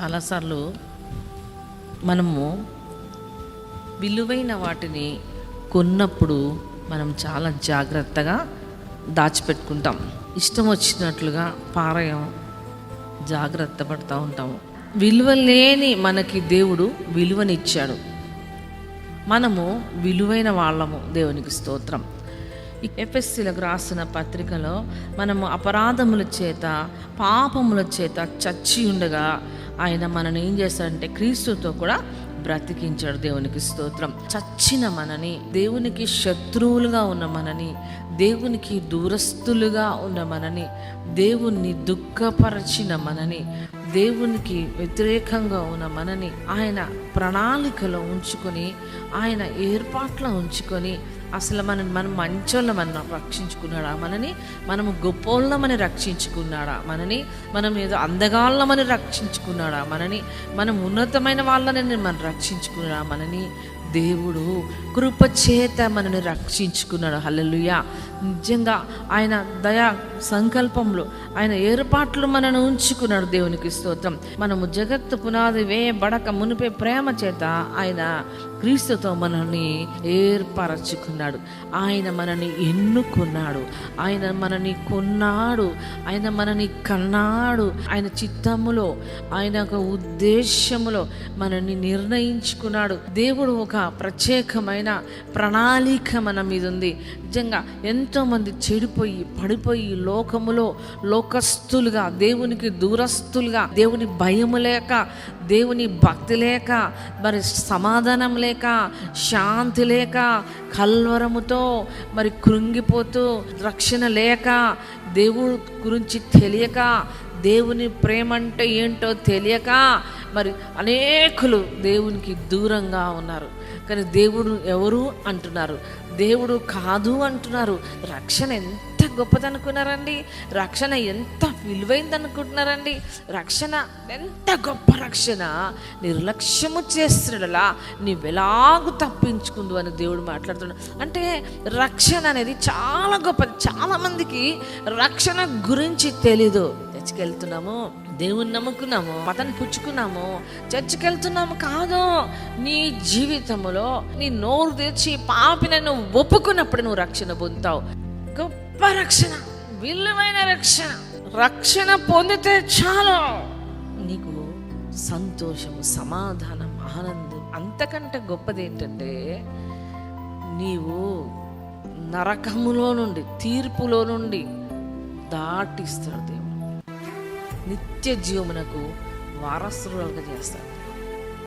చాలాసార్లు మనము విలువైన వాటిని కొన్నప్పుడు మనం చాలా జాగ్రత్తగా దాచిపెట్టుకుంటాం. ఇష్టం వచ్చినట్లుగా పారయం జాగ్రత్త పడుతూ ఉంటాము విలువ లేని మనకి దేవుడు విలువనిచ్చాడు. మనము విలువైన వాళ్ళము దేవునికి స్తోత్రం. ఎఫ్ఎస్సీలకు రాసిన పత్రికలో మనము అపరాధముల చేత పాపముల చేత చచ్చి ఉండగా ఆయన మనని ఏం చేస్తాడంటే క్రీస్తుతో కూడా బ్రతికించాడు దేవునికి స్తోత్రం. చచ్చిన మనని దేవునికి శత్రువులుగా ఉన్న మనని దేవునికి దూరస్తులుగా ఉన్న మనని దేవుణ్ణి దుఃఖపరచిన మనని దేవునికి వ్యతిరేకంగా ఉన్న మనని ఆయన ప్రణాళికలో ఉంచుకొని ఆయన ఏర్పాట్లో ఉంచుకొని అసలు మనం మనం మంచోళ్ళమని రక్షించుకున్నాడా? మనని మనము గొప్పోళ్ళమని రక్షించుకున్నాడా? మనని మనం ఏదో అందగాళ్ళమని రక్షించుకున్నాడా? మనని మనం ఉన్నతమైన వాళ్ళని మనం రక్షించుకున్నాడా? మనని దేవుడు కృపచేత మనని రక్షించుకున్నాడు. హల్లెలూయా. నిజంగా ఆయన దయా సంకల్పంలో ఆయన ఏర్పాట్లు మనను ఉంచుకున్నాడు దేవునికి స్తోత్రం. మనము జగత్తు పునాది వేయబడక మునిపే ప్రేమ చేత ఆయన క్రీస్తుతో మనల్ని ఏర్పరచుకున్నాడు. ఆయన మనని ఎన్నుకున్నాడు. ఆయన మనని కొన్నాడు. ఆయన మనని కన్నాడు. ఆయన చిత్తములో ఆయన ఒక ఉద్దేశములో మనని నిర్ణయించుకున్నాడు. దేవుడు ఒక ప్రత్యేకమైన ప్రణాళిక మన మీద ఉంది నిజంగా ఎంతోమంది చెడిపోయి పడిపోయి లోకములో లో లోకస్తులుగా దేవునికి దూరస్తులుగా దేవుని భయం లేక దేవుని భక్తి లేక మరి సమాధానం లేక శాంతి లేక కల్వరముతో మరి కృంగిపోతూ రక్షణ లేక దేవుడి గురించి తెలియక దేవుని ప్రేమ అంటే ఏంటో తెలియక మరి అనేకులు దేవునికి దూరంగా ఉన్నారు. కానీ దేవుడు ఎవరు అంటున్నారు? దేవుడు కాదు అంటున్నారు. రక్షణ ఎంత గొప్పదనుకున్నారండి. రక్షణ ఎంత విలువైందనుకుంటున్నారండి. రక్షణ ఎంత గొప్ప రక్షణ. నిర్లక్ష్యము చేస్తున్నలా నీవెలాగు తప్పించుకుందు అని దేవుడు మాట్లాడుతున్నాడు. అంటే రక్షణ అనేది చాలా గొప్పది. చాలామందికి రక్షణ గురించి తెలీదు. చర్చికి వెళ్తున్నాము దేవుని నమ్ముకున్నాము. పతని పుచ్చుకున్నాము. చర్చికి వెళ్తున్నాము కాదు. నీ జీవితంలో నీ నోరు తెచ్చి పాపిన నువ్వు ఒప్పుకున్నప్పుడు నువ్వు రక్షణ పొందుతావు. గొప్ప రక్షణ విలువైన రక్షణ. రక్షణ పొందితే చాలు. నీకు సంతోషము సమాధానం ఆనందం అంతకంటే గొప్పది ఏంటంటే నీవు నరకములో నుండి తీర్పులో నుండి దాటిస్తాడు దేవుడు. నిత్య జీవమునకు వారసులుగా చేస్తాడు.